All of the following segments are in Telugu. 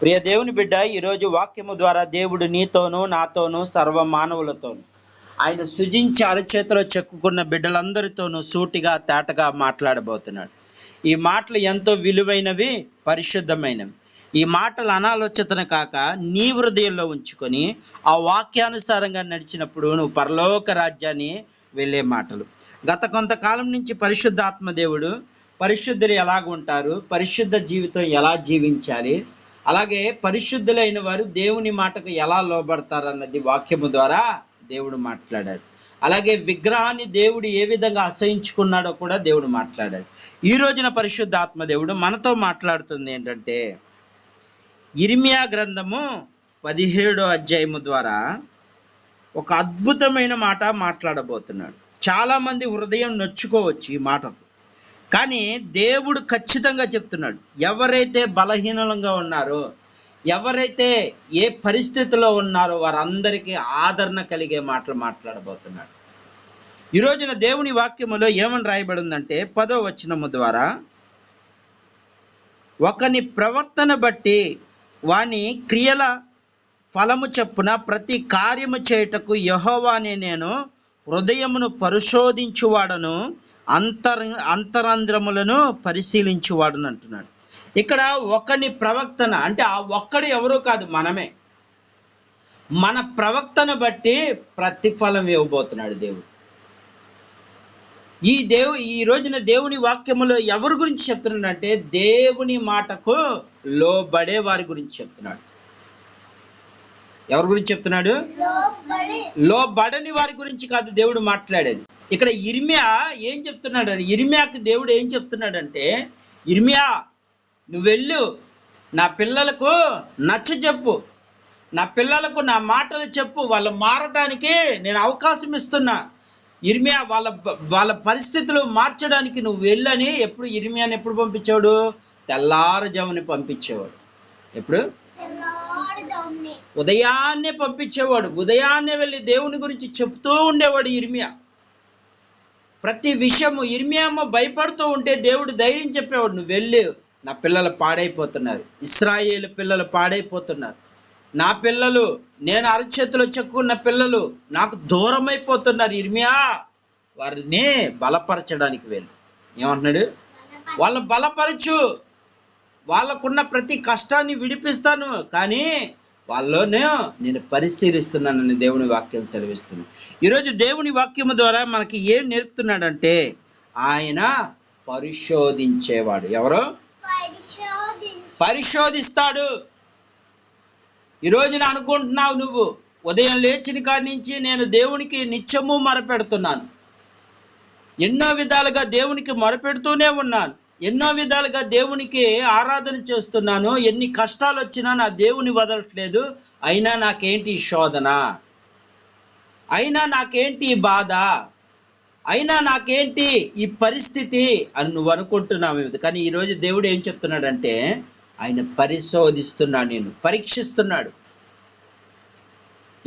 ప్రియ దేవుని బిడ్డ ఈరోజు వాక్యము ద్వారా దేవుడు నీతోనూ నాతోనూ సర్వ మానవులతోనూ ఆయన సృజించి అరచేతిలో చెక్కుకున్న బిడ్డలందరితోనూ సూటిగా తేటగా మాట్లాడబోతున్నాడు. ఈ మాటలు ఎంతో విలువైనవి పరిశుద్ధమైనవి. ఈ మాటలు అనాలోచితన కాక నీ హృదయంలో ఉంచుకొని ఆ వాక్యానుసారంగా నడిచినప్పుడు నువ్వు పరలోక రాజ్యాన్ని వెళ్ళే మాటలు. గత కొంతకాలం నుంచి పరిశుద్ధాత్మ దేవుడు పరిశుద్ధులు ఎలాగుంటారు పరిశుద్ధ జీవితం ఎలా జీవించాలి అలాగే పరిశుద్ధులైన వారు దేవుని మాటకు ఎలా లోబడతారు అన్నది వాక్యము ద్వారా దేవుడు మాట్లాడాడు. అలాగే విగ్రహాన్ని దేవుడు ఏ విధంగా అసహించుకున్నాడో కూడా దేవుడు మాట్లాడాడు. ఈ రోజున పరిశుద్ధాత్మ దేవుడు మనతో మాట్లాడుతుంది ఏంటంటే ఇర్మియా గ్రంథము పదిహేడో అధ్యాయము ద్వారా ఒక అద్భుతమైన మాట మాట్లాడబోతున్నాడు. చాలామంది హృదయం నొచ్చుకోవచ్చు ఈ మాటకు. కానీ దేవుడు ఖచ్చితంగా చెప్తున్నాడు ఎవరైతే బలహీనంగా ఉన్నారో ఎవరైతే ఏ పరిస్థితిలో ఉన్నారో వారందరికీ ఆదరణ కలిగే మాటలు మాట్లాడబోతున్నాడు. ఈ రోజున దేవుని వాక్యములో ఏమని రాయబడి ఉందంటే పదో వచనము ద్వారా ఒకని ప్రవర్తన బట్టి వాని క్రియల ఫలము చెప్పున ప్రతి కార్యము చేయుటకు యహోవానే నేను హృదయమును పరిశోధించువాడను. అంతర అంతరంధ్రములను పరిశీలించువాడను అంటున్నాడు. ఇక్కడ ఒకని ప్రవక్తన అంటే ఆ ఒక్కడు ఎవరో కాదు మనమే. మన ప్రవక్తను బట్టి ప్రతిఫలం ఇవ్వబోతున్నాడు దేవుడు. ఈ దేవు ఈ రోజున దేవుని వాక్యములో ఎవరి గురించి చెప్తున్నాడంటే దేవుని మాటకు లోబడే వారి గురించి చెప్తున్నాడు. ఎవరి గురించి చెప్తున్నాడు? లోబడని వారి గురించి కాదు దేవుడు మాట్లాడేది. ఇక్కడ ఇర్మియా ఏం చెప్తున్నాడు ఇర్మియాకి దేవుడు ఏం చెప్తున్నాడంటే ఇర్మియా నువ్వు వెళ్ళు నా పిల్లలకు నచ్చ చెప్పు నా పిల్లలకు నా మాటలు చెప్పు వాళ్ళు మారటానికి నేను అవకాశం ఇస్తున్నా. ఇర్మియా వాళ్ళ వాళ్ళ పరిస్థితులు మార్చడానికి నువ్వు వెళ్ళని ఎప్పుడు ఇర్మియాని ఎప్పుడు పంపించాడు? తెల్లారుజాముని పంపించేవాడు. ఎప్పుడు? ఉదయాన్నే పంపించేవాడు. ఉదయాన్నే వెళ్ళి దేవుని గురించి చెప్తూ ఉండేవాడు ఇర్మియా. ప్రతి విషయము ఇర్మియామ్మ భయపడుతూ ఉంటే దేవుడు ధైర్యం చెప్పేవాడు నువ్వు వెళ్ళి నా పిల్లలు పాడైపోతున్నారు ఇస్రాయేల్ పిల్లలు పాడైపోతున్నారు. నా పిల్లలు నేను అరచేతిలో చెక్కున్న పిల్లలు నాకు దూరం అయిపోతున్నారు ఇర్మియా. వారిని బలపరచడానికి వెళ్ళు. ఏమంటున్నాడు? వాళ్ళని బలపరచు. వాళ్ళకున్న ప్రతి కష్టాన్ని విడిపిస్తాను కానీ వాళ్ళలోనే నేను పరిశీలిస్తున్నానని దేవుని వాక్యం సెలవిస్తుంది. ఈరోజు దేవుని వాక్యము ద్వారా మనకి ఏం నేర్పుతున్నాడంటే ఆయన పరిశోధించేవాడు. ఎవరు? పరిశోధిస్తాడు. ఈ రోజున అనుకుంటున్నావు నువ్వు ఉదయం లేచిన కాడి నుంచి నేను దేవునికి నిత్యము మొరపెడుతున్నాను. ఎన్నో విధాలుగా దేవునికి మొరపెడుతూనే ఉన్నాను. ఎన్నో విధాలుగా దేవునికి ఆరాధన చేస్తున్నాను. ఎన్ని కష్టాలు వచ్చినా నా దేవుని వదలట్లేదు. అయినా నాకేంటి శోధన? అయినా నాకేంటి బాధ? అయినా నాకేంటి ఈ పరిస్థితి? అని నువ్వు అనుకుంటున్నావు కానీ ఈరోజు దేవుడు ఏం చెప్తున్నాడంటే ఆయన పరిశోధిస్తున్నాడు నేను పరీక్షిస్తున్నాడు.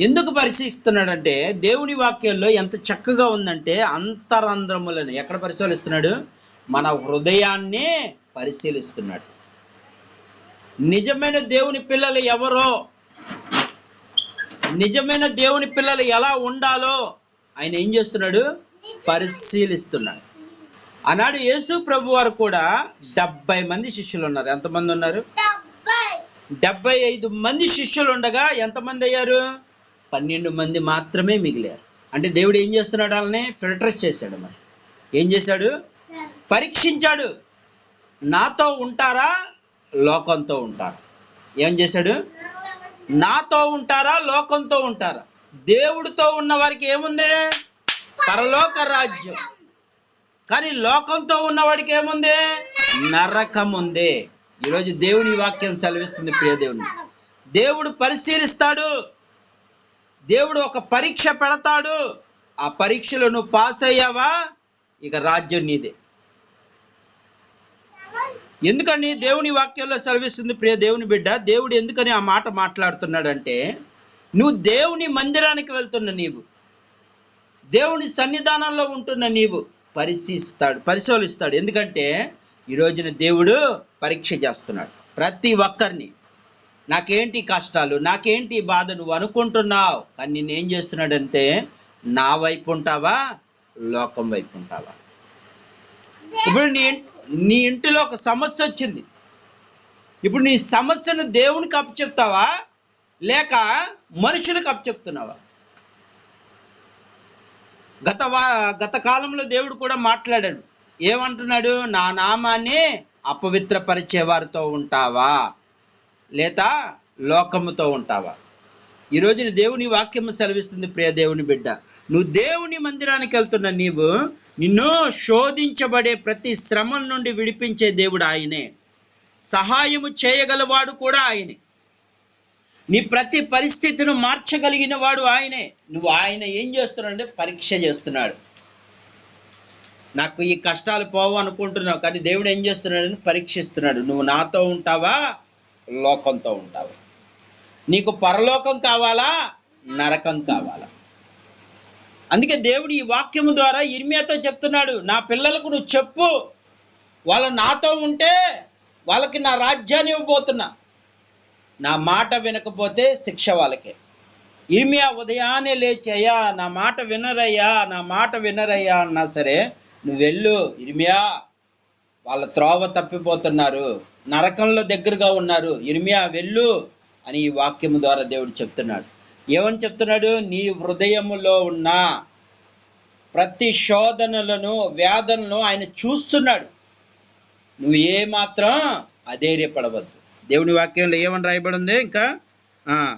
ఎందుకు పరిశీలిస్తున్నాడంటే దేవుని వాక్యంలో ఎంత చక్కగా ఉందంటే అంతరంధ్రములను ఎక్కడ పరిశోధిస్తున్నాడు? మన హృదయాన్నే పరిశీలిస్తున్నాడు. నిజమైన దేవుని పిల్లలు ఎవరో నిజమైన దేవుని పిల్లలు ఎలా ఉండాలో ఆయన ఏం చేస్తున్నాడు? పరిశీలిస్తున్నాడు. ఆనాడు యేసు ప్రభు వారు కూడా డెబ్బై మంది శిష్యులు ఉన్నారు. ఎంతమంది ఉన్నారు? డెబ్బై ఐదు మంది శిష్యులు ఉండగా ఎంతమంది అయ్యారు? పన్నెండు మంది మాత్రమే మిగిలారు. అంటే దేవుడు ఏం చేస్తున్నాడు వాళ్ళని ఫిల్టర్ చేశాడు మరి. ఏం చేశాడు? పరీక్షించాడు. నాతో ఉంటారా? లోకంతో ఉంటారా. ఏం చేశాడు? నాతో ఉంటారా? లోకంతో ఉంటారా? దేవుడితో ఉన్న వారికి ఏముంది? పరలోక రాజ్యం. కానీ లోకంతో ఉన్నవాడికి ఏముంది? నరకం ఉంది. ఈరోజు దేవుని వాక్యం సెలవిస్తుంది ప్రియదేవుని దేవుడు పరిశీలిస్తాడు. దేవుడు ఒక పరీక్ష పెడతాడు. ఆ పరీక్షలో నువ్వు పాస్ అయ్యావా? ఇక రాజ్యం నీదే. ఎందుకని దేవుని వాక్యంలో సెలవిస్తుంది ప్రియ దేవుని బిడ్డ? దేవుడు ఎందుకని ఆ మాట మాట్లాడుతున్నాడంటే నువ్వు దేవుని మందిరానికి వెళ్తున్న నీవు దేవుని సన్నిధానంలో ఉంటున్న నీవు పరిశీలిస్తాడు పరిశోధిస్తాడు. ఎందుకంటే ఈ రోజున దేవుడు పరీక్ష చేస్తున్నాడు ప్రతి ఒక్కరిని. నాకేంటి కష్టాలు నాకేంటి బాధ నువ్వు అనుకుంటున్నావు? కానీ నేనేం చేస్తున్నాడంటే నా వైపు ఉంటావా? లోకం వైపు ఉంటావా? ఇప్పుడు నీ నీ ఇంటిలో ఒక సమస్య వచ్చింది. ఇప్పుడు నీ సమస్యను దేవునికి అప్పచెప్తావా? లేక మనుషులకు అప్పచెప్తున్నావా? గత వా గత కాలంలో దేవుడు కూడా మాట్లాడాడు. ఏమంటున్నాడు? నా నామాన్ని అపవిత్రపరిచేవారితో ఉంటావా? లేదా లోకముతో ఉంటావా? ఈరోజు రోజున దేవుని వాక్యం సెలవిస్తుంది ప్రియ దేవుని బిడ్డ. నువ్వు దేవుని మందిరానికి వెళ్తున్న నీవు నిన్ను శోధించబడే ప్రతి శ్రమల నుండి విడిపించే దేవుడు ఆయనే. సహాయము చేయగలవాడు కూడా ఆయనే. నీ ప్రతి పరిస్థితిని మార్చగలిగిన వాడు ఆయనే. నువ్వు ఆయన ఏం చేస్తున్నాడంటే పరీక్ష చేస్తున్నాడు. నాకు ఈ కష్టాలు పోవు అనుకుంటున్నావు కానీ దేవుడు ఏం చేస్తున్నాడని పరీక్షిస్తున్నాడు. నువ్వు నాతో ఉంటావా? లోకంతో ఉంటావా? నీకు పరలోకం కావాలా? నరకం కావాలా? అందుకే దేవుడు ఈ వాక్యము ద్వారా ఇర్మియాతో చెప్తున్నాడు నా పిల్లలకు నువ్వు చెప్పు వాళ్ళు నాతో ఉంటే వాళ్ళకి నా రాజ్యాన్ని ఇవ్వబోతున్నా. నా మాట వినకపోతే శిక్ష వాళ్ళకే. ఇర్మియా ఉదయాన్నే లేచయ్యా నా మాట వినరయ్యా నా మాట వినరయ్యా అన్నా సరే నువ్వు వెళ్ళు ఇర్మియా వాళ్ళ త్రోవ తప్పిపోతున్నారు నరకంలో దగ్గరగా ఉన్నారు ఇర్మియా వెళ్ళు అని ఈ వాక్యము ద్వారా దేవుడు చెప్తున్నాడు. ఏమని చెప్తున్నాడు? నీ హృదయములో ఉన్న ప్రతి శోధనలను వేదనలను ఆయన చూస్తున్నాడు. నువ్వు ఏ మాత్రం అధైర్యపడవద్దు. దేవుని వాక్యంలో ఏమని రాయబడి ఉంది ఇంకా? ఆ.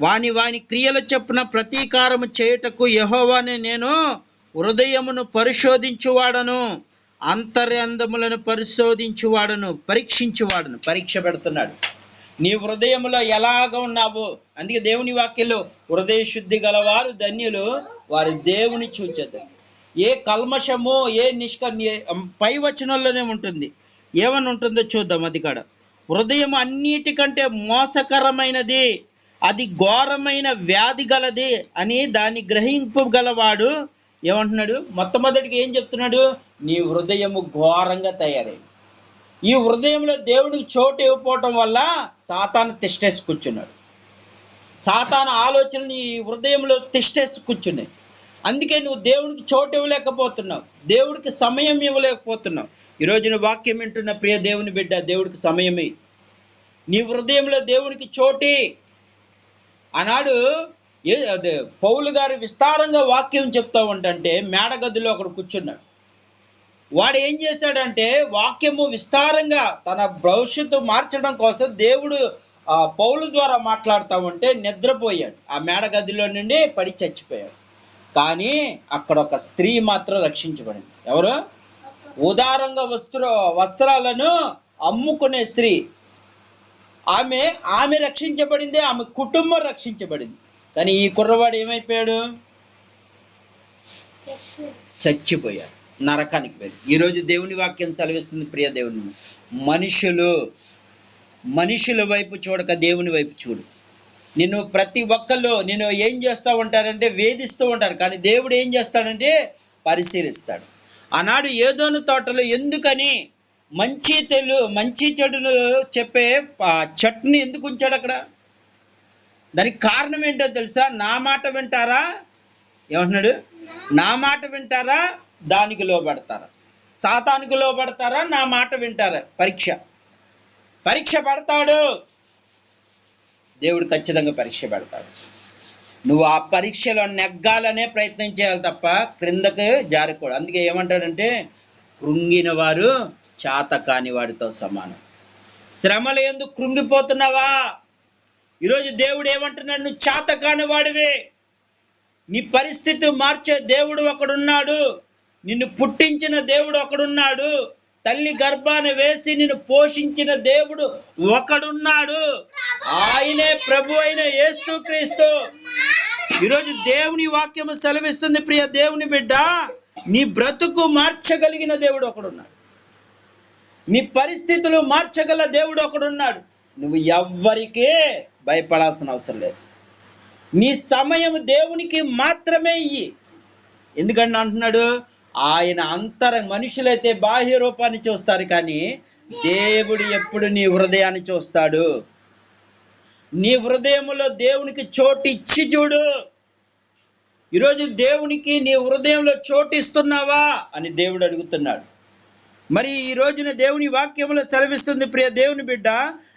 వాని వాని క్రియల చెప్పున ప్రతీకారము చేయుటకు యహోవాని నేను హృదయమును పరిశోధించువాడను. అంతర్యందములను పరిశోధించువాడును పరీక్షించువాడును పరీక్ష పెడుతున్నాడు. నీ హృదయములో ఎలాగ ఉన్నావు అందుకే దేవుని వాక్యంలో హృదయ శుద్ధి గలవారు ధన్యులు వారి దేవుని చూచెదు ఏ కల్మషము ఏ నిష్క పై వచనంలోనే ఉంటుంది. ఏమని ఉంటుందో చూద్దాం అది కాడ. హృదయం అన్నిటికంటే మోసకరమైనది అది ఘోరమైన వ్యాధి గలది అని దాన్ని గ్రహింపగలవాడు ఏమంటున్నాడు? మొట్టమొదటికి ఏం చెప్తున్నాడు? నీ హృదయము ఘోరంగా తయారైంది. ఈ హృదయంలో దేవునికి చోటు ఇవ్వకపోవటం వల్ల సాతాను తిష్టేసి కూర్చున్నాడు. సాతాను ఆలోచనలు నీ హృదయంలో తిష్టేసి కూర్చున్నాయి. అందుకే నువ్వు దేవునికి చోటు ఇవ్వలేకపోతున్నావు. దేవుడికి సమయం ఇవ్వలేకపోతున్నావు. ఈరోజున వాక్యం వింటున్న ప్రియ దేవుని బిడ్డ దేవుడికి సమయమే. నీ హృదయంలో దేవునికి చోటి. ఆనాడు ఏ అదే పౌలు గారు విస్తారంగా వాక్యం చెప్తా ఉంటే మేడగదిలో అక్కడ కూర్చున్నాడు. వాడు ఏం చేశాడంటే వాక్యము విస్తారంగా తన భవిష్యత్తు మార్చడం కోసం దేవుడు పౌలు ద్వారా మాట్లాడుతూ ఉంటే నిద్రపోయాడు. ఆ మేడగదిలో నుండి పడి చచ్చిపోయాడు. కానీ అక్కడ ఒక స్త్రీ మాత్రం రక్షించబడింది. ఎవరు? ఉదారంగా వస్త్ర వస్త్రాలను అమ్ముకునే స్త్రీ. ఆమె ఆమె రక్షించబడింది ఆమె కుటుంబం రక్షించబడింది. కానీ ఈ కుర్రవాడు ఏమైపోయాడు? చచ్చిపోయాడు. నరకానికి వెళ్ళి ఈరోజు దేవుని వాక్యం సెలవిస్తుంది ప్రియ దేవుని మనుషులు మనుషుల వైపు చూడక దేవుని వైపు చూడు. నిన్ను ప్రతి ఒక్కళ్ళు నేను ఏం చేస్తూ ఉంటారంటే వేధిస్తూ ఉంటారు. కానీ దేవుడు ఏం చేస్తాడంటే పరిశీలిస్తాడు. ఆనాడు ఏదోను తోటలో ఎందుకని మంచి తెలు మంచి చెడులు చెప్పే చెట్టుని ఎందుకు ఉంచాడు అక్కడ? దానికి కారణం ఏంటో తెలుసా? నా మాట వింటారా? ఏమంటున్నాడు? నా మాట వింటారా? దానికి లోబడతారా? సాతానికి లోబడతారా? నా మాట వింటారా? పరీక్ష. పరీక్ష పడతాడు. దేవుడు ఖచ్చితంగా పరీక్ష పెడతాడు. నువ్వు ఆ పరీక్షలో నెగ్గాలనే ప్రయత్నం చేయాలి తప్ప క్రిందకు జారకూడదు అందుకే ఏమంటాడంటే కృంగిన వారు చాత కాని వాడితో సమానం. శ్రమలు ఎందుకు కృంగిపోతున్నావా? ఈరోజు దేవుడు ఏమంటున్నాడు? నువ్వు చేత వాడివే. నీ పరిస్థితి మార్చే దేవుడు ఒకడున్నాడు. నిన్ను పుట్టించిన దేవుడు ఒకడున్నాడు. తల్లి గర్భాన్ని వేసి నిన్ను పోషించిన దేవుడు ఒకడున్నాడు. ఆయనే ప్రభు అయిన యేసుక్రీస్తు ఈరోజు దేవుని వాక్యము సెలవిస్తుంది ప్రియ దేవుని బిడ్డ. నీ బ్రతుకు మార్చగలిగిన దేవుడు ఒకడున్నాడు. నీ పరిస్థితులు మార్చగల దేవుడు ఒకడున్నాడు. నువ్వు ఎవ్వరికీ భయపడాల్సిన అవసరం లేదు. నీ సమయం దేవునికి మాత్రమే ఇయ్యి. ఎందుకంటే అంటున్నాడు ఆయన అంతర మనుషులైతే బాహ్య రూపాన్ని చూస్తారు కానీ దేవుడు ఎప్పుడు నీ హృదయాన్ని చూస్తాడు. నీ హృదయంలో దేవునికి చోటు ఇచ్చి చూడు. ఈరోజు దేవునికి నీ హృదయంలో చోటు ఇస్తున్నావా అని దేవుడు అడుగుతున్నాడు. మరి ఈ రోజున దేవుని వాక్యములో సెలవిస్తుంది ప్రియ దేవుని బిడ్డ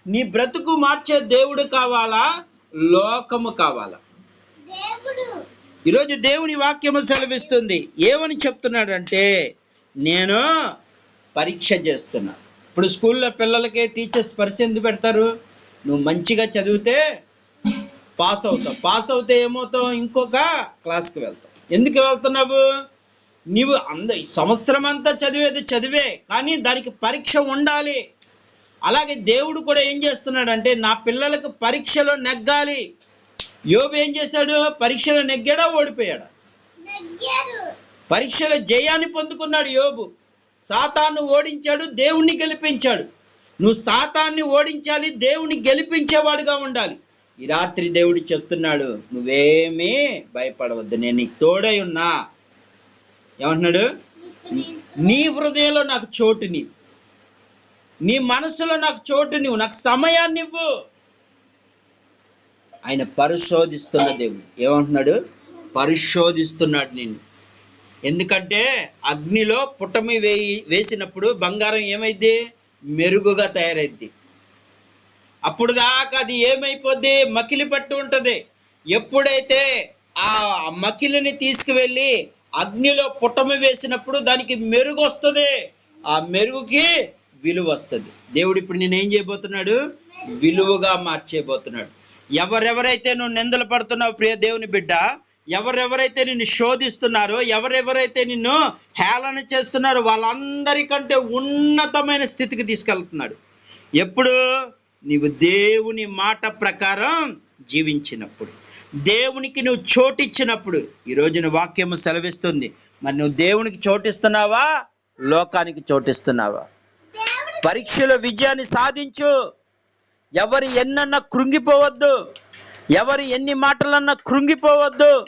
నీ బ్రతుకు మార్చే దేవుడు కావాలా? లోకము కావాలా? ఈరోజు దేవుని వాక్యము సెలవిస్తుంది. ఏమని చెప్తున్నాడంటే నేను పరీక్ష చేస్తున్నా. ఇప్పుడు స్కూల్లో పిల్లలకి టీచర్స్ పరీక్ష ఎందుకు పెడతారు? నువ్వు మంచిగా చదివితే పాస్ అవుతావు. పాస్ అవుతే ఏమవుతావు? ఇంకొక క్లాస్కి వెళ్తావు. ఎందుకు వెళ్తున్నావు? నీవు అంద సంవత్సరం అంతా చదివేది చదివే కానీ దానికి పరీక్ష ఉండాలి. అలాగే దేవుడు కూడా ఏం చేస్తున్నాడంటే నా పిల్లలకు పరీక్షలో నెగ్గాలి. యోబు ఏం చేశాడు? పరీక్షలో నెగ్గాడా? ఓడిపోయాడా? పరీక్షలో జయాన్ని పొందుకున్నాడు యోబు. సాతాను ఓడించాడు దేవుణ్ణి గెలిపించాడు. నువ్వు సాతాన్ని ఓడించాలి దేవుని గెలిపించేవాడుగా ఉండాలి. ఈ రాత్రి దేవుడు చెప్తున్నాడు నువ్వేమీ భయపడవద్దు నేను నీకు తోడై ఉన్నా. ఏమంటున్నాడు? నీ హృదయంలో నాకు చోటుని నీ. మనసులో నాకు చోటు నువ్వు నాకు సమయాన్ని ఇవ్వు. ఆయన పరిశోధిస్తున్న దేవుడు. ఏమంటున్నాడు? పరిశోధిస్తున్నాడు నిన్ను. ఎందుకంటే అగ్నిలో పుటమి వేయి వేసినప్పుడు బంగారం ఏమైంది మెరుగుగా తయారైద్ది. అప్పుడు దాకా అది ఏమైపోద్ది? మకిలి పట్టు ఉంటుంది. ఎప్పుడైతే ఆ మకిలిని తీసుకువెళ్ళి అగ్నిలో పుటమి వేసినప్పుడు దానికి మెరుగు వస్తుంది. ఆ మెరుగుకి విలువ వస్తుంది. దేవుడు ఇప్పుడు నేను ఏం చేయబోతున్నాడు? విలువగా మార్చేయబోతున్నాడు. ఎవరెవరైతే నువ్వు నిందలు పడుతున్నావు ప్రియ దేవుని బిడ్డ ఎవరెవరైతే నిన్ను శోధిస్తున్నారో ఎవరెవరైతే నిన్ను హేళన చేస్తున్నారో వాళ్ళందరికంటే ఉన్నతమైన స్థితికి తీసుకెళ్తున్నాడు. ఎప్పుడు? నీవు దేవుని మాట ప్రకారం జీవించినప్పుడు. దేవునికి నువ్వు చోటిచ్చినప్పుడు ఈ రోజున వాక్యము సెలవిస్తుంది. మరి నువ్వు దేవునికి చోటిస్తున్నావా? లోకానికి చోటిస్తున్నావా? పరీక్షలో విజయాన్ని సాధించు. ఎవరు ఎన్నన్నా కృంగిపోవద్దు. ఎవరు ఎన్ని మాటలన్నా కృంగిపోవద్దు.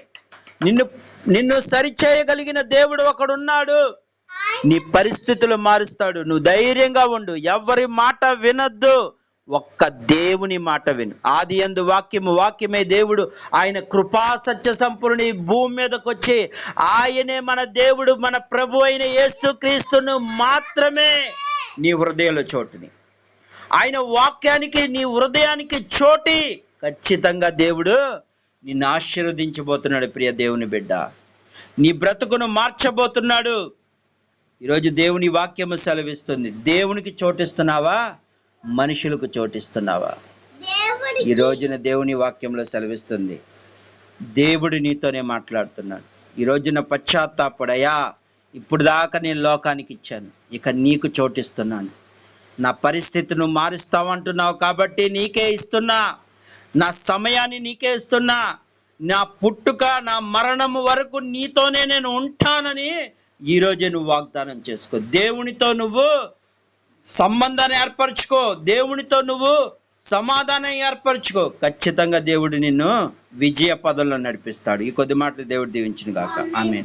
నిన్ను నిన్ను సరిచేయగలిగిన దేవుడు ఒకడున్నాడు. నీ పరిస్థితులు మారుస్తాడు. నువ్వు ధైర్యంగా ఉండు. ఎవరి మాట వినద్దు. ఒక్క దేవుని మాట విను. ఆది ఎందు వాక్యము వాక్యమే దేవుడు. ఆయన కృపా సత్య సంపూర్ణి భూమి మీదకు వచ్చి ఆయనే మన దేవుడు మన ప్రభు అయిన యేసు క్రీస్తును మాత్రమే నీ హృదయంలో చోటుని. ఆయన వాక్యానికి నీ హృదయానికి చోటి ఖచ్చితంగా దేవుడు నిన్ను ఆశీర్వదించబోతున్నాడు ప్రియ దేవుని బిడ్డ. నీ బ్రతుకును మార్చబోతున్నాడు. ఈరోజు దేవుని వాక్యము సెలవిస్తుంది. దేవునికి చోటిస్తున్నావా? మనుషులకు చోటిస్తున్నావా? ఈ రోజున దేవుని వాక్యంలో సెలవిస్తుంది. దేవుడు నీతోనే మాట్లాడుతున్నాడు. ఈ రోజున పశ్చాత్తాపడయా ఇప్పుడు దాకా నేను లోకానికి ఇచ్చాను. ఇక నీకు చోటిస్తున్నాను. నా పరిస్థితి నువ్వు మారుస్తావంటున్నావు కాబట్టి నీకే ఇస్తున్నా. నా సమయాన్ని నీకే ఇస్తున్నా. నా పుట్టుక నా మరణము వరకు నీతోనే నేను ఉంటానని ఈరోజే నువ్వు వాగ్దానం చేసుకో. దేవునితో నువ్వు సంబంధాన్ని ఏర్పరచుకో. దేవునితో నువ్వు సమాధానం ఏర్పరచుకో. ఖచ్చితంగా దేవుడు నిన్ను విజయ పదంలో నడిపిస్తాడు. ఈ కొద్ది మాటలు దేవుడు దీవించిన గాక. ఆమె